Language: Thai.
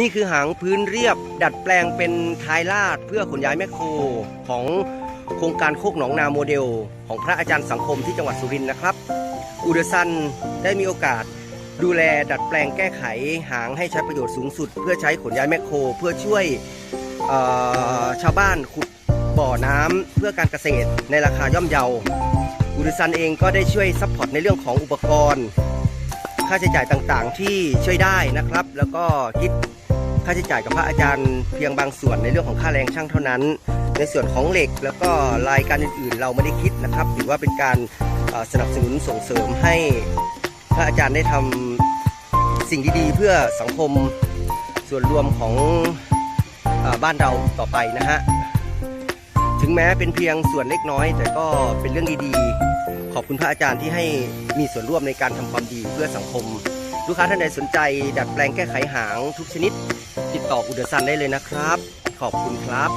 นี่คือหางพื้นเรียบ ดัดแปลงเป็นท้ายลาดเพื่อขนย้ายแมคโครของโครงการโคกหนองนาโมเดล ของพระอาจารย์สังคมที่จังหวัดสุรินทร์นะครับอุดซันได้มีโอกาสดูแลดัดแปลงแก้ไขหางให้ใช้ประโยชน์สูงสุด เพื่อใช้ขนย้ายแมคโคร เพื่อช่วยชาวบ้านขุดบ่อน้ำเพื่อการเกษตรในราคาย่อมเยาอุดซันเองก็ได้ช่วยซัพพอร์ตในเรื่องของอุปกรณ์ ค่าใช้จ่ายต่างๆ ที่ช่วยได้นะครับ แล้วก็คิดค่าใช้จ่ายกับพระอาจารย์เพียงบางส่วนในเรื่องของค่าแรงช่างเท่านั้น ในส่วนของเหล็กแล้วก็รายการอื่นๆ เราไม่ได้คิดนะครับถือว่าเป็นการสนับสนุนส่งเสริมให้พระอาจารย์ได้ทำสิ่งดีๆ เพื่อสังคมส่วนรวมของอบ้านเราต่อไปนะฮะ ถึงแม้เป็นเพียงส่วนเล็กน้อย แต่ก็เป็นเรื่องดีๆ ขอบคุณพระอาจารย์ที่ให้มีส่วนร่วมในการทำความดีเพื่อสังคม ลูกค้าท่านใดสนใจ ดัดแปลงแก้ไขหางทุกชนิด ติดต่ออุดซันได้เลยนะครับ ขอบคุณครับ